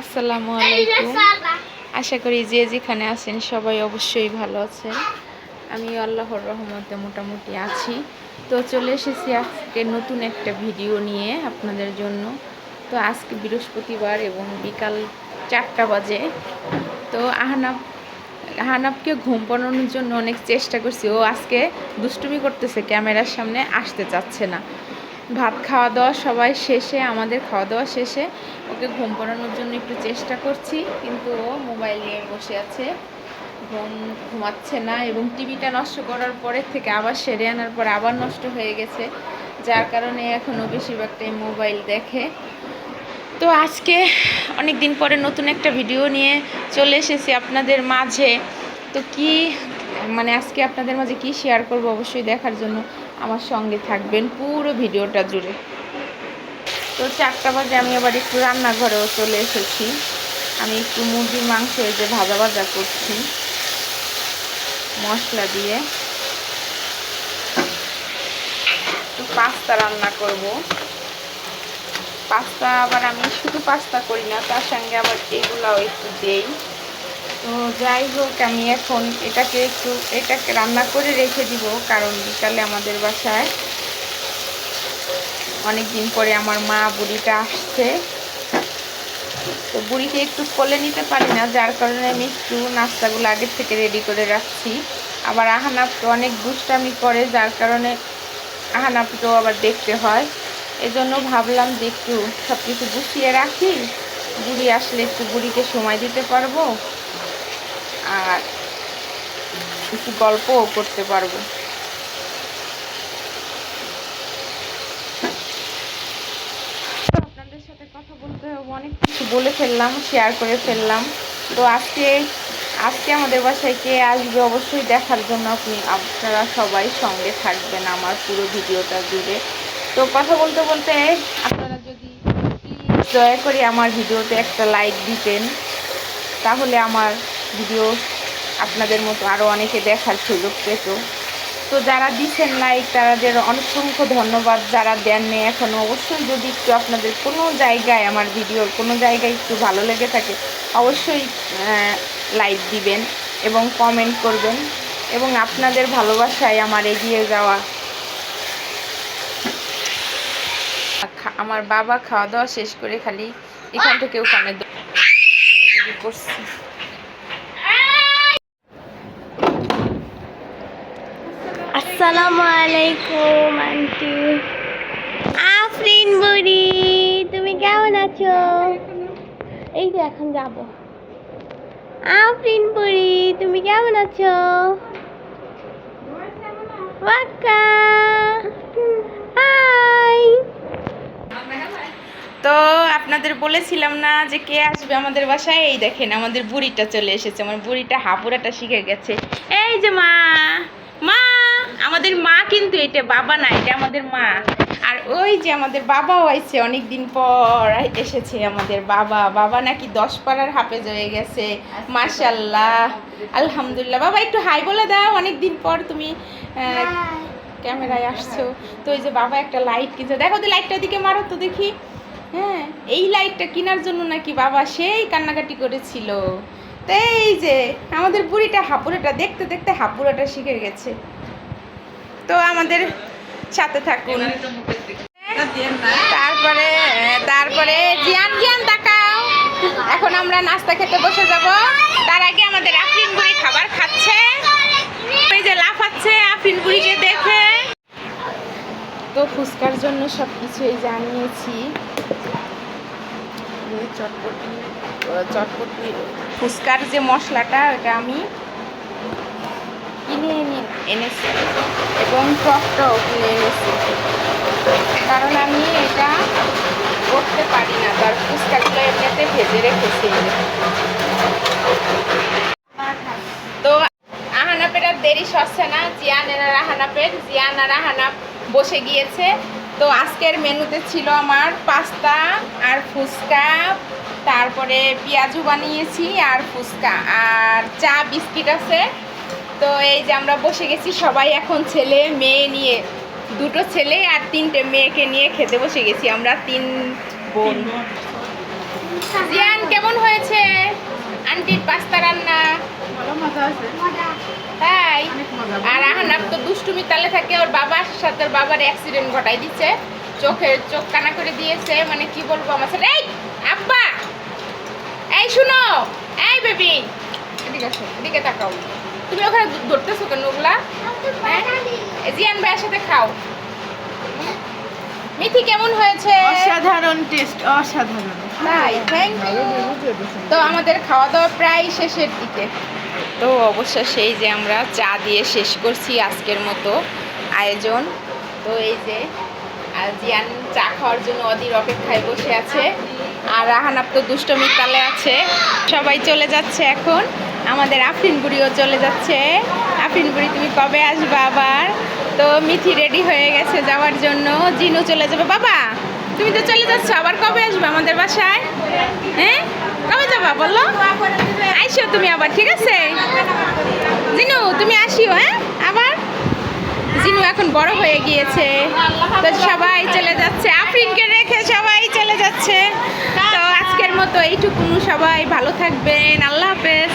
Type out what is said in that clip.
আসসালামু আলাইকুম। আশা করি যে যেখানে আছেন সবাই অবশ্যই ভালো আছেন। আমি আল্লাহর রহমতে মোটামুটি আছি। তো চলে এসেছি আজকে নতুন একটা ভিডিও নিয়ে আপনাদের জন্য। তো আজকে বৃহস্পতিবার এবং বিকাল চারটা বাজে। তো আহনাব, আহনাবকে ঘুম পাড়ানোর জন্য অনেক চেষ্টা করছি। ও আজকে দুষ্টুমি করতেছে, ক্যামেরার সামনে আসতে চাচ্ছে না। ভাত খাওয়া দাওয়া সবাই শেষে, আমাদের খাওয়া দাওয়া শেষে। ওকে ঘুম পাড়ানোর জন্য একটু চেষ্টা করছি, কিন্তু ও মোবাইল নিয়ে বসে আছে। ঘুম ঘুমাচ্ছে না এবং টিভিটা নষ্ট করার পরে থেকে আবার সেরে আনার পরে আবার নষ্ট হয়ে গেছে। যার কারণে এখনও বেশিরভাগটাই মোবাইল দেখে। তো আজকে অনেক দিন পরে নতুন একটা ভিডিও নিয়ে চলে এসেছি আপনাদের মাঝে। তো কি মানে আজকে আপনাদের মাঝে কি শেয়ার করব অবশ্যই দেখার জন্য। আমার সঙ্গে থাকবেন পুরো ভিডিওটা জুড়ে। তো চারটা বাজে, আমি আবার একটু রান্নাঘরেও চলে এসেছি। আমি একটু মুরগির মাংস এই যে ভাজা ভাজা করছি। মশলা দিয়ে। একটু পাস্তা রান্না করব। পাস্তা আবার আমি শুধু পাস্তা করি না, তার সঙ্গে আবার এগুলাও একটু দেই। তো যাই হোক, আমি এখন এটাকে একটু, এটাকে রান্না করে রেখে দিব, কারণ বিকালে আমাদের বাসায় অনেক দিন পরে আমার মা বুড়িটা আসছে। তো বুড়িকে একটু কোলে নিতে পারি না, যার কারণে আমি একটু নাস্তাগুলো আগের থেকে রেডি করে রাখছি। আবার আহানাপ তো অনেক দুষ্টামি করে, যার কারণে আহানাপকেও আবার দেখতে হয়। এজন্য ভাবলাম যে একটু সব কিছু গুছিয়ে রাখি। বুড়ি আসলে একটু বুড়িকে সময় দিতে পারব। আর একটু গল্পও করতে পারব। আপনাদের সাথে কথা বলতে অনেক কিছু বলে ফেললাম শেয়ার করে ফেললাম। তো আজকে আজকে আমাদের বাসায় কে আসবে অবশ্যই দেখার জন্য আপনি, আপনারা সবাই সঙ্গে থাকবেন আমার পুরো ভিডিওটা জুড়ে। তো কথা বলতে বলতে আপনারা যদি দয়া করে আমার ভিডিওতে একটা লাইক দিতেন, তাহলে আমার ভিডিও আপনাদের মতো আরও অনেকে দেখার সুযোগ পেত। তো যারা দিচ্ছেন লাইক তাদের অসংখ্য ধন্যবাদ যারা দেননি এখনও অবশ্যই যদি একটু আপনাদের কোনো জায়গায় আমার ভিডিওর কোনো জায়গায় একটু ভালো লেগে থাকে, অবশ্যই লাইক দিবেন এবং কমেন্ট করবেন। এবং আপনাদের ভালোবাসায় আমার এগিয়ে যাওয়া। আমার বাবা খাওয়া দাওয়া শেষ করে খালি এখান থেকে ওখানে করছে। আসসালামু আলাইকুম আন্টি আফরিন বুড়ি তুমি কেমন আছো? এই যে এখন যাব। আফরিন বুড়ি তুমি কেমন আছো? তো আপনাদের বলেছিলাম না যে কে আসবে আমাদের বাসায়? এই দেখেন, আমাদের বুড়িটা চলে এসেছে। আমার বুড়িটা হাপুরাটা শিখে গেছে। এই যে মা আমাদের মা কিন্তু এটা বাবা না এটা আমাদের মা। আর ওই যে আমাদের বাবাও আইছে অনেক দিন পর এসেছে আমাদের বাবা। বাবা নাকি দশ পাড়ার হাফেজ হয়ে গেছে মাশাল্লাহ আলহামদুলিল্লাহ। বাবা একটু হাই বলে দাও অনেক দিন পর তুমি ক্যামেরায় আসছো। তো ওই যে বাবা একটা লাইট কিনছে। দেখো তো লাইটটা দিকে মারো তো দেখি। হ্যাঁ এই লাইটটা কেনার জন্য নাকি বাবা সেই কান্নাকাটি করেছিল। তো এই যে আমাদের বুড়িটা হাপুরাটা দেখতে দেখতে হাপুরাটা শিখে গেছে। তো আমাদের সাথে থাকুন। তারপরে তারপরে জিয়ান জিয়ান তাকাও। এখন আমরা নাস্তা খেতে বসে যাব। তার আগে আমাদের আফরিন বুড়ি খাবার খাচ্ছে। ওই যে লাফাচ্ছে আফরিন বুড়িকে দেখে। তো ফুচকার জন্য সব কিছুই জানিয়েছি চটপটি চটপটি ফুচকার যে মশলাটা ওটা আমি এনেছি এবং টকটাও কিনে এনেছি। কারণ আমি এটা করতে পারি না, তার ফুচকাগুলো এমনিতে ভেজে রেখেছি। তো আহানাপের আর দেরি সরছে না, জিয়ান আর আহানাপের, জিয়ান আর আহানাপ বসে গিয়েছে। তো আজকের মেনুতে ছিল আমার পাস্তা আর ফুচকা, তারপরে পেঁয়াজু বানিয়েছি আর ফুচকা। আর চা বিস্কিট আছে তো এই যে আমরা বসে গেছি সবাই এখন ছেলে মেয়ে নিয়ে। দুটো ছেলে আর তিনটে মেয়েকে নিয়ে খেতে বসে গেছি আমরা তিন বোন। জিয়ান কেমন আন্টির পাস্তা রান্না? তাই? আর আহানাব তো দুষ্টুমি তালে থাকে ওর বাবার সাথে ওর বাবার অ্যাক্সিডেন্ট ঘটাই দিচ্ছে চোখের চোখ কানা করে দিয়েছে মানে কি বলব আমার সাথে? এই আব্বা! এই শুনো! এই বেবি! এদিকে আসো এদিকে তাকাও। তুমি ওখানে ধরতেছো কেন ওগুলা? হ্যাঁ? জিয়ান ভাইয়ের সাথে খাও। মিথি কেমন হয়েছে? অসাধারণ টেস্ট অসাধারণ। তাই থ্যাংক ইউ তো আমাদের খাওয়া দাওয়া প্রায় শেষের দিকে। তো অবশ্য সেই যে আমরা চা দিয়ে শেষ করছি আজকের মতো আয়োজন। তো এই যে আর জিয়ান চা খাওয়ার জন্য অধীর অপেক্ষায় বসে আছে। আর রাহানাপ তো দুষ্টমির তালে আছে। সবাই চলে যাচ্ছে এখন। আমাদের আফরিন বুড়িও চলে যাচ্ছে। আফরিন বুড়ি, তুমি কবে আসবে আবার? তো মিথি রেডি হয়ে গেছে যাওয়ার জন্য। জিনু চলে যাবে। বাবা, তুমি তো চলে যাচ্ছ, আবার কবে আসবে আমাদের বাসায়? হ্যাঁ? কবে যাবা বলল আইসো তুমি আবার, ঠিক আছে? জিনু, তুমি আসিও হ্যাঁ? আবার? জিনু এখন বড় হয়ে গিয়েছে। তো সবাই চলে যাচ্ছে। আফরিনকে রেখে সবাই চলে যাচ্ছে। তো আজকের মতো এইটুকু সবাই ভালো থাকবেন। আল্লাহ হাফেজ।